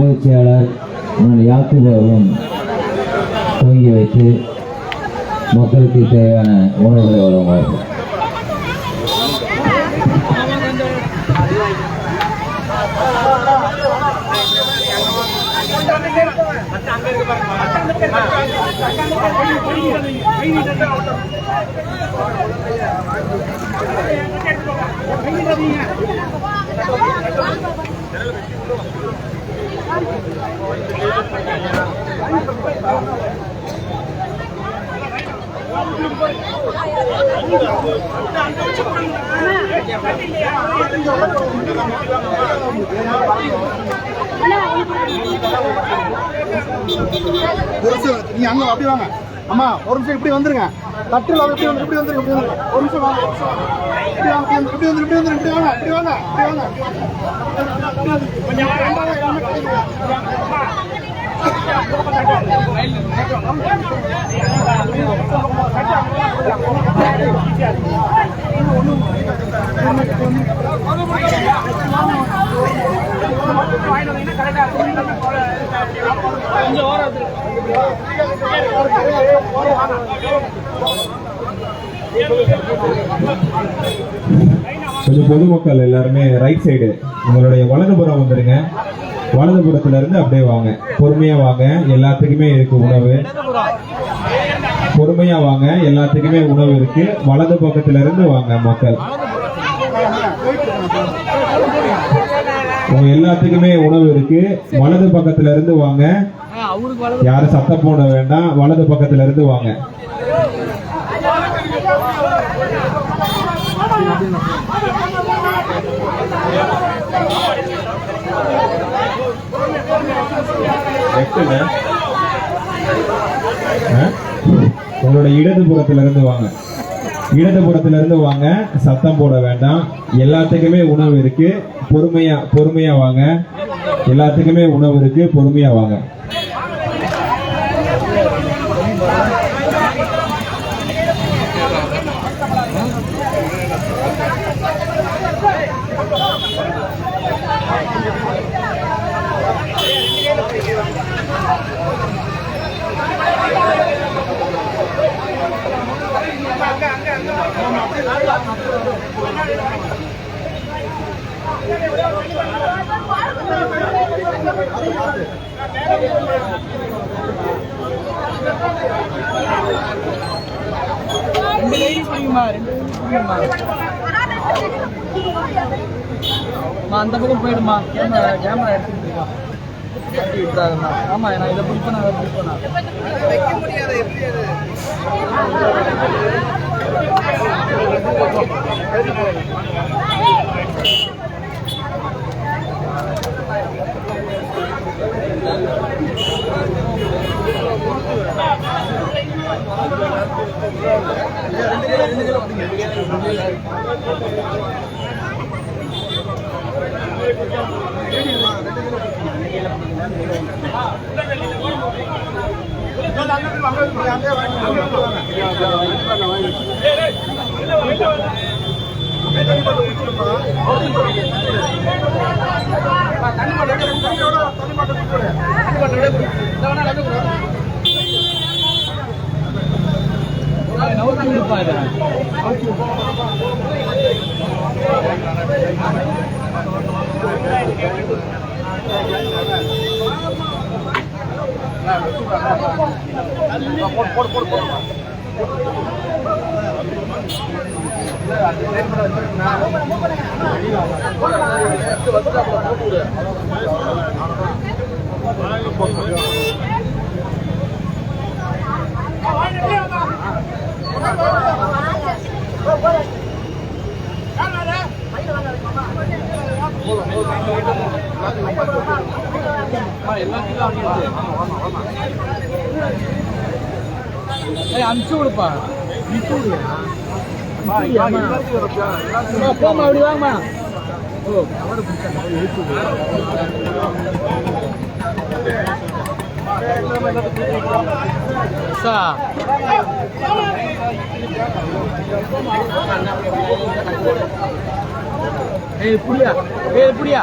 பொதுச் நான் அண்ணன் துவங்கி வைத்து மக்களுக்கு தேவையான உணவுகளை வழங்குவார்கள் Thank you. நீ அங்க அப்படி வாங்க அம்மா ஒரு நிமிஷம் இப்படி வந்துருங்க. தட்டில் இப்படி வந்து இப்படி வந்துருங்க இப்படி வந்துருங்க ஒரு நிமிஷம் வாங்க ஒரு வாங்க. இப்படி வாங்க இப்படி வந்து இப்படி வந்து இப்படி வாங்க இப்படி வாங்க இப்படி வாங்க. கொஞ்சம் கொஞ்சம் பொதுமக்கள் எல்லாருமே ரைட் சைடு உங்களுடைய வலதுபுறம் வந்துருங்க. வலதுபுறத்துல இருந்து அப்படியே வாங்க. பொறுமையா வாங்க. எல்லாத்துக்குமே இருக்கு உணவு. பொறுமையா வாங்க. எல்லாத்துக்குமே உணவு இருக்கு. வலது பக்கத்துல இருந்து வாங்க மக்கள். உங்க எல்லாத்துக்குமே உணவு இருக்கு. வலது பக்கத்துல இருந்து வாங்க. யாரும் சத்தம் போட வேண்டாம். வலது பக்கத்துல இருந்து வாங்க உங்களோட உங்களோட இடதுபுறத்துல இருந்து வாங்க. இடதுபுறத்திலிருந்து வாங்க. சத்தம் போட வேண்டாம். எல்லாத்துக்குமே உணவு இருக்கு. பொறுமையா பொறுமையா வாங்க. எல்லாத்துக்குமே உணவு இருக்கு. பொறுமையா வாங்க. அந்த பக்கம் போயிடுமா கேமரா கேமரா எடுத்துட்டு இருக்கா? மாட்டி விட்டுறாதம்மா. ஆமா நான் இதை பிடிப்பேன் அதை பிடிப்பேன்? ஏய் அனுப்பிச்சு விடுப்பா. போமா அப்படி வாங்கம்மா. ஓ. சார் சா ஏய் புடியா ஏய் புடியா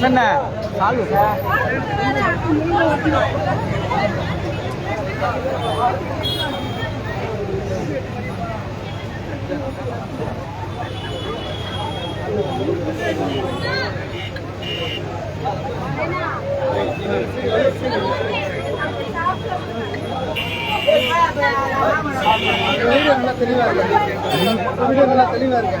Sân nè சார் வீடியோ நல்லா தெளிவா இருக்கு வீடியோ நல்லா தெளிவா இருக்கு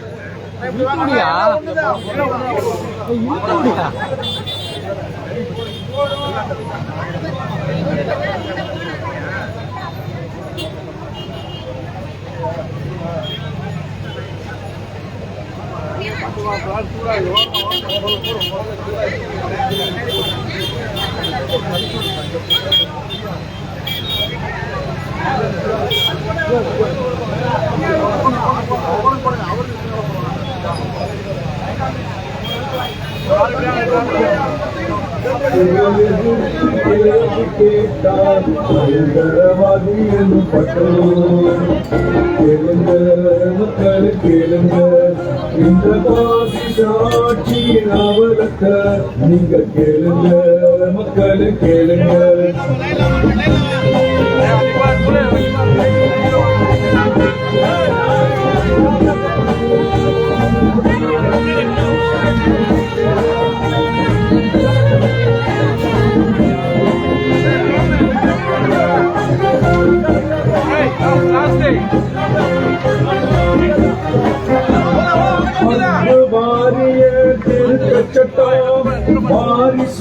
இழுத்துடியா இழுத்துடியா நீங்க கேளுங்க மக்கள் கேளுங்க வாரிய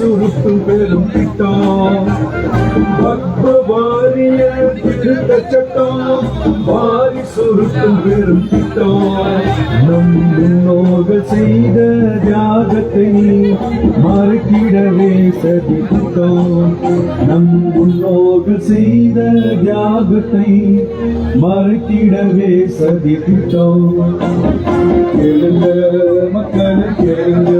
வாரி சுருட்டும் பெரும் திட்டம் பக்த வாரிய சட்டம் வாரி சுருட்டும் பெரும் திட்டம் நம் முன்னோர்கள் செய்த தியாகத்தை மறுக்கிடவே சதி திட்டம் நம் முன்னோர்கள் செய்த தியாகத்தை மறுக்கிடவே சதி திட்டம் கேளுங்க மக்கள் கேளுங்க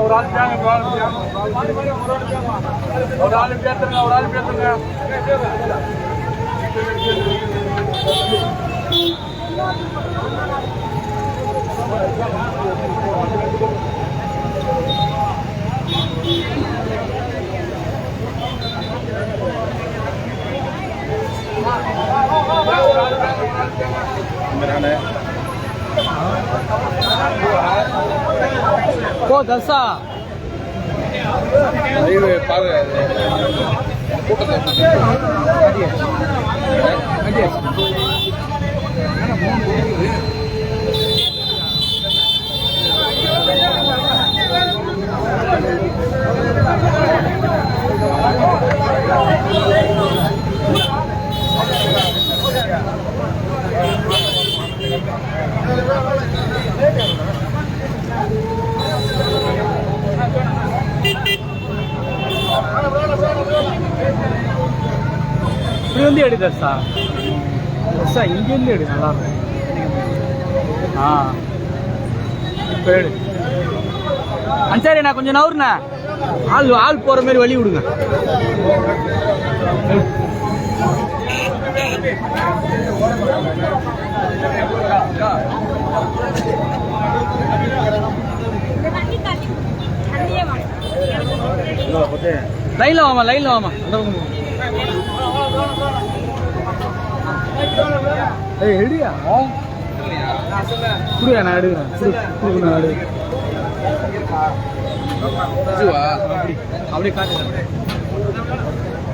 ஒரு ஆள் பேங்க ஒரு ஆள் பேங்க ஒரு ஆள் பேசுங்க ஒரு ஆள் பேசுங்க போ தசா ரயில்வே பாரு கூட்டத்தை இப்படி வந்து எடுதா சார் சார் இங்கேருந்து எடு நல்லா இருக்கும். ஆ. இப்போ எடு. அஞ்சாரி நான் கொஞ்சம் நவருண்ணே ஆள் ஆள் போகிற மாதிரி வழி விடுங்க. லைனில் வாமா லைனில் வாமா அந்த பக்கம். ஏய் எடுயா குடியா நான் எடுக்கிறேன். குடு குடு நான் எடுக்கிறேன். அப்படி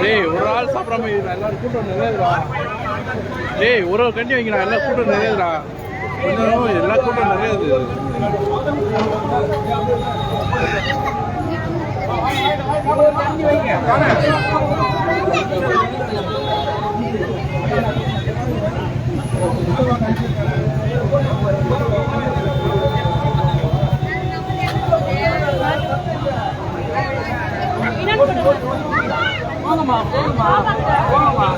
டேய் ஒரு ஆள் சாப்பிடாம இருடா, எல்லாரும் கூட்டம் நிறையதுடா டேய் ஒரு ஒரு கண்டி வைக்கிறா. எல்லாம் கூட்டம் நிறையதுடா கொஞ்சம் எல்லா கூட்டம் நிறையது போங்கம்மா போங்கம்மா போங்கம்மா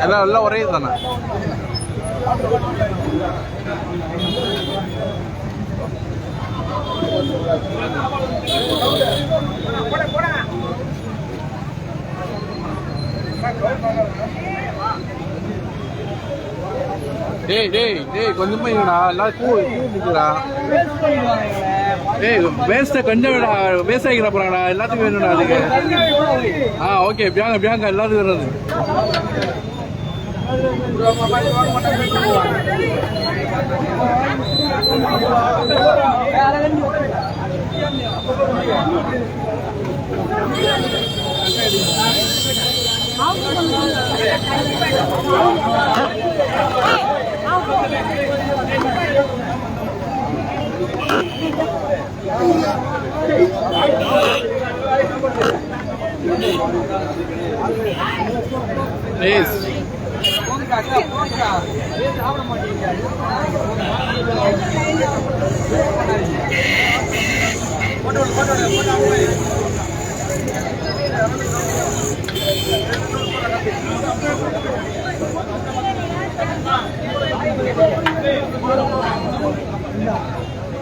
எல்லாம் எல்லாம் ஒரே தானே டேய் டேய் டேய் கொஞ்சமா இருடா எல்லாம் கூ நிற்கிறா ஏய் வேஸ்ட்டை கொஞ்சம் விடா வேஸ்ட் ஆகிக்கிற போறாங்கடா எல்லாத்துக்கும் வேணும்டா அதுக்கு. ஆ ஓகே பியாங்க பியாங்க எல்லாத்துக்கும் வேணும் ప్లీజ్ Thank you.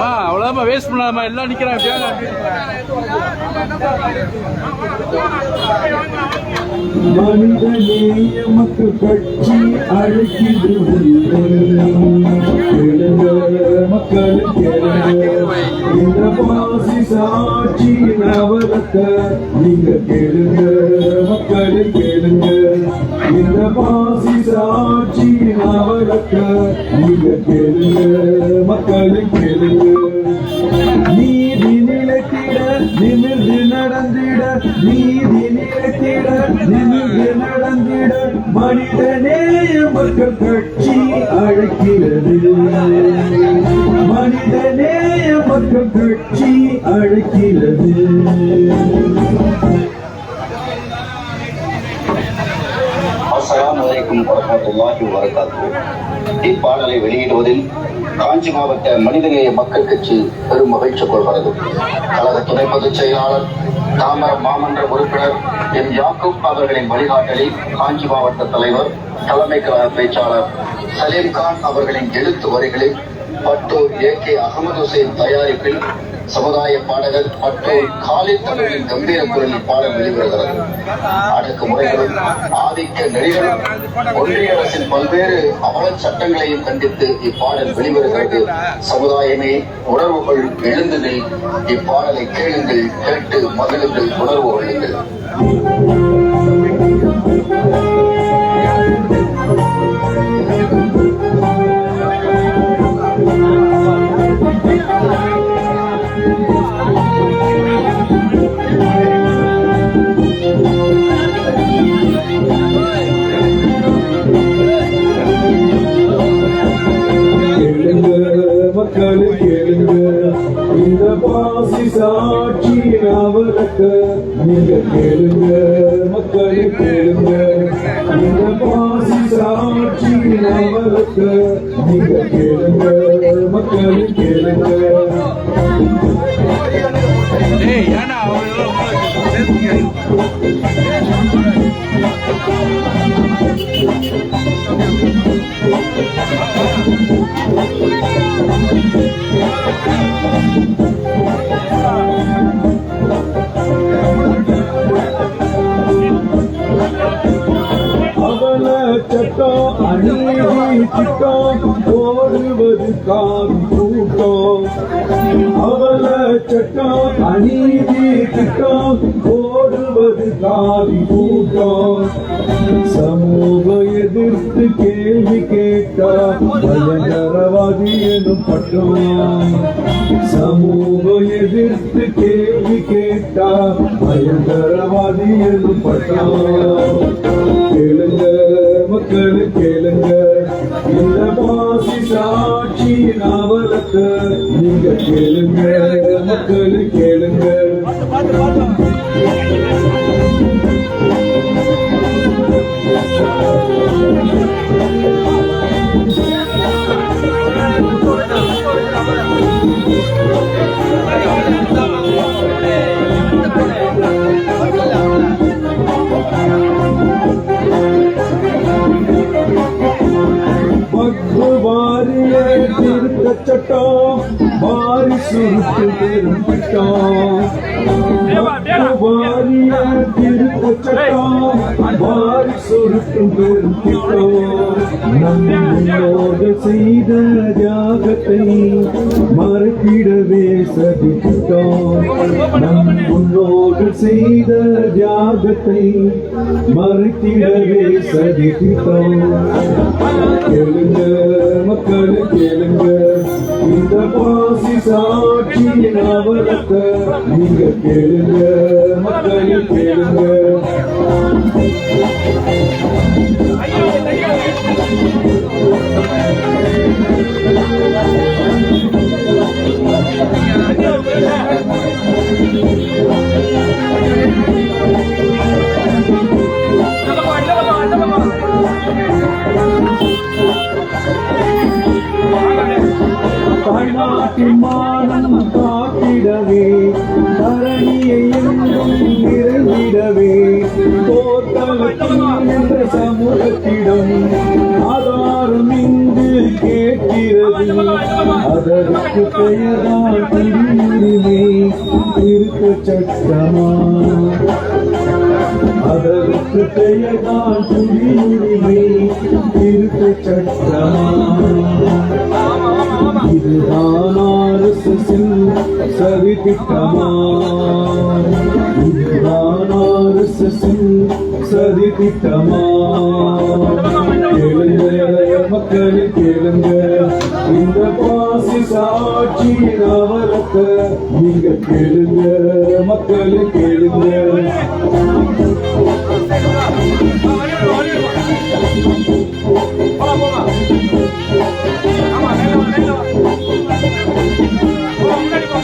ஆ அவ்வளோதான் வேஸ்ட் பண்ணாதம்மா எல்லாம் நிற்கிறாங்க பியாங்க மனிதநேய மக்கள் கட்சி அழைக்கின்றது கேளுங்க மக்கள் கேளுங்க இந்த சாட்சி நவரத்தை நீங்க கேளுங்க மக்கள் கேளுங்க இந்த பாசி சாட்சி நவரத்தை நீங்க கேளுங்க. மக்களுக்கு நீதி நிலத்திட நிமிர்ந்து நடந்திட. நீதி நிலத்திட நிமிர்ந்து நடந்திட. மனிதநேய மக்கள் கட்சி அழைக்கிறது. மனிதநேய மக்கள் கட்சி அழைக்கிறது. அலைக்கும் வரமத்துல்லாஹி வரகாத்து இப்பாடலை வெளியிடுவதில் காஞ்சி மாவட்ட மனிதநேய மக்கள் கட்சி பெரும் மகிழ்ச்சி கொள்கிறது. கழக துணை பொதுச் செயலாளர் தாமர மாமன்ற உறுப்பினர் எம் யாக்கூப் அவர்களின் வழிகாட்டலில் காஞ்சி மாவட்ட தலைவர் தலைமை கழக பேச்சாளர் சலீம் கான் அவர்களின் எழுத்து வரிகளில் பட்டோர் ஏ கே அகமது ஹுசேன் தயாரிப்பில் சமுதாய பாடகர் மற்றும் காலில் தமிழின் கம்பீர குரலில் பாடல் வெளிவருகிறது. அடக்குமுறைகளும் ஆதிக்க நெறிகளும் ஒன்றிய அரசின் பல்வேறு அவலச் சட்டங்களையும் கண்டித்து இப்பாடல் வெளிவருகிறது. சமுதாயமே உணர்வுகள் எழுந்ததில் இப்பாடலை கேளுங்கள் கேட்டு மகிழுங்கள் உணர்வு கொள்ளுங்கள். நீங்க கேளுங்க மக்களே சட்டம் அநீதி ஓடுவது காவி கூட்டம். சமூக எதிர்த்து கேள்வி கேட்டா பயங்கரவாதி எனும் பட்டம் சமூக எதிர்த்து கேள்வி கேட்டா பயங்கரவாதி எனும் பட்டம் கேளுங்க மக்கள் கேளுங்க. இந்த பாசி சாட்சியின் அவலத்தை நீங்க கேளுங்க மக்கள் கேளுங்க. பக்கு வாரிய திருத்த சட்டம் வாரி சுருட்டு பெரும் திட்டம் பக்கு வாரிய திருத்த சட்டம் வாரி சுருட்டு பெரும் திட்டம் நம் முன்னோர்கள் செய்த தியாகத்தை மறுக்கிடவே சதி நம் முன்னோர்கள் செய்த தியாகத்தை மறுக்கிடவே சதி கேளுங்க மக்கள் கேளுங்க. இந்த பாசி சாட்சி அவலத்த நீங்க கேளுங்க மக்கள் கேளுங்க. அதற்கு பெயர்தான் குடியுரிமை திருத்த சட்டமா அதற்கு பெயர்தான் குடியுரிமை திருத்த சட்டமா இதுதான் ஆர்எஸ்எஸ்ஸின் சரி திட்டமா இதுதான் ஆர்எஸ்எஸ்ஸின் சரி திட்டமா கேளுங்க மக்களே கேளுங்க இந்த சாட்சியின் அவலத்தை நீங்க கேளுங்க மக்கள் கேளுங்க.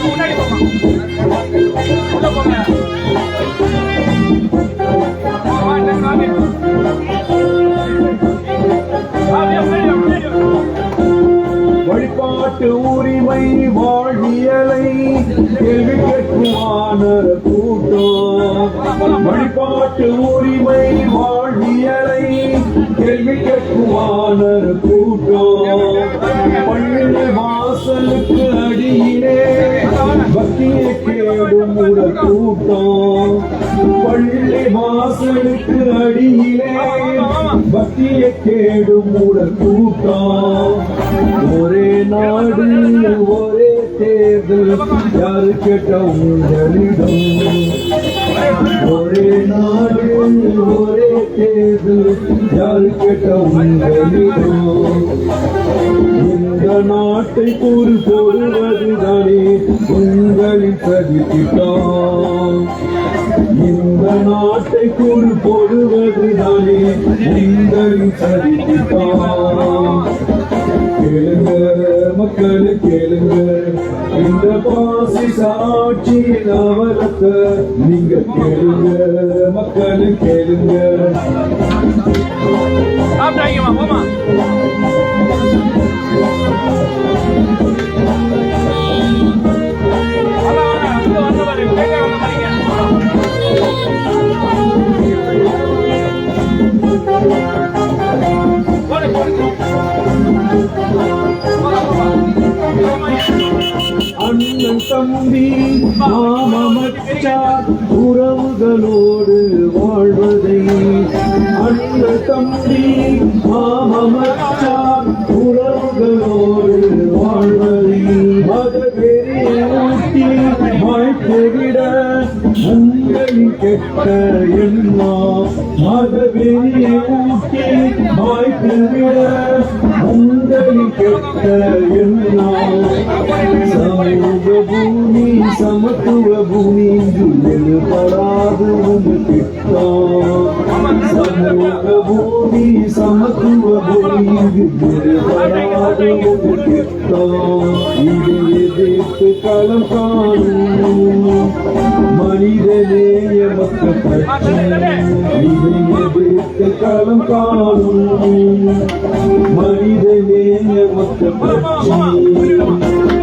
முன்னாடி போங்க. நாட்டு உரிமை வாழ்வியலை கேள்வி கேட்குமான கூட்டம். வழிபாட்டு உரிமை வாழ்வியலை கேள்வி கேட்குமான கூட்டம். பள்ளி வாசலுக்கு அடியிலே பக்தியை கேடும் உடல் கூட்டம் பள்ளி வாசலுக்கு அடியிலே பக்தியை கேடும் உடல் கூட்டம் ஒரே நாடு ஒரே தேர்தல் யாரு கேட்ட உங்களிடம் ஒரே நாடு ஒரே தேர்தல் யாரு கேட்ட உங்களிடம் இந்த நாட்டை கூறு போடுவதுதானே உங்கள் உங்களின் சதித்திட்டம் இந்த நாட்டை கூறு போடுவதுதானே எங்களின் சதித்திட்டம் கேளுங்க மக்கள் கேளுங்க இந்த பாசி சாட்சியின் அவலத்தை நீங்க கேளுங்க மக்கள் கேளுங்க சாப்பிட்டாங்கம்மா போமா அண்ணன் தம்பி மாமச்சார் உறவுகளோடு வாழ்வதை. அண்ணன் தம்பி மாமச்சார் உறவுகளோடு வாழ்வதை. மதவெறிய ஊட்டி வாழ்க்கை கெட்ட எண்ணம் மதவெறிய ஊட்டி வாய்த்துவிட கெட்ட எண்ணம் சமூக பூமி சமத்துவ பூமி படாது உங்க திட்டம் சமூக பூமி சமத்துவ பூமி படாது உங்க திட்டம் எதிர்த்து களம் காணும் மனிதநேய மக்கள் கட்சி இதை களம் காணும் மனிதநேய மக்கள் கட்சி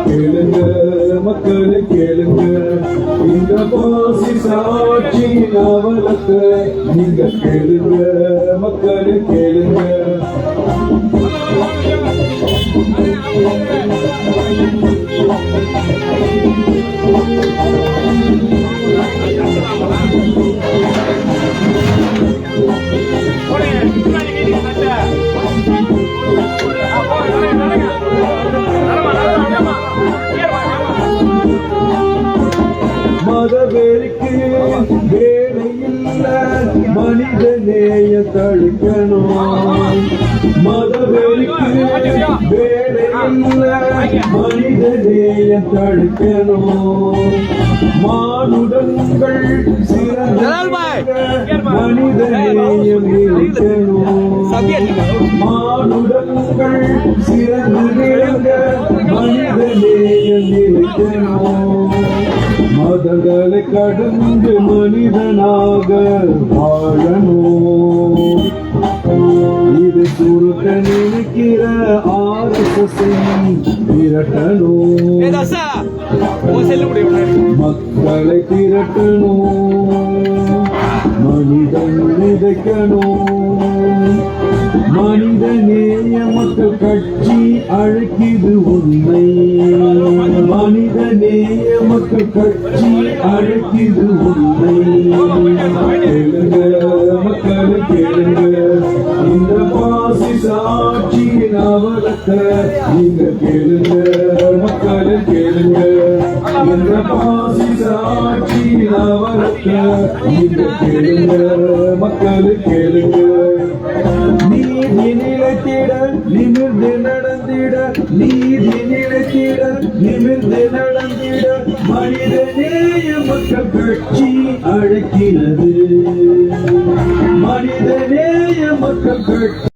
கேளுங்க மக்களை கேளுங்க இந்த பாசி சாட்சி அவலத்தை நீங்க கேளுங்க மக்களை கேளுங்க Thank you. மதவெறிக்கு வேலை மனித நேய தடுக்கணும் மதவெறிக்கு வேலை இல்ல மனித நேய தடுக்கணும் மானுடங்கள் ஜலால் பாய். சிறந்த மனித நேயம் இருக்கணும் மானுடங்கள் சிறந்து விளங்க மனித இருக்கணும் மதங்களை கடந்து மனிதனாக வாழணும். இது சுருக்க நினைக்கிற ஆர்எஸ்எஸ் விரட்டணும் மக்களை திரட்டணும். மனிதன் விதைக்கணும். மனித நேய மக்கள் கட்சி அழைக்குது உண்மை. மனித நேய மக்கள் கட்சி அழைத்தது உண்மை மக்கள் கேளுங்க இந்த பாசி சாட்சியின் அவலத்தை நீங்க கேளுங்க மக்கள் கேளுங்க இந்த பாசி சாட்சியின் அவலத்தை நீங்க கேளுங்க மக்கள் கேளுங்க நீதி நிலைத்திட நிமிர்ந்து நடந்திட நீதி நிலைத்திட நிமிர்ந்து நடந்திட மனித நேய மக்கள் கட்சி அழைக்கிறது. மனித நேய மக்கள் கட்சி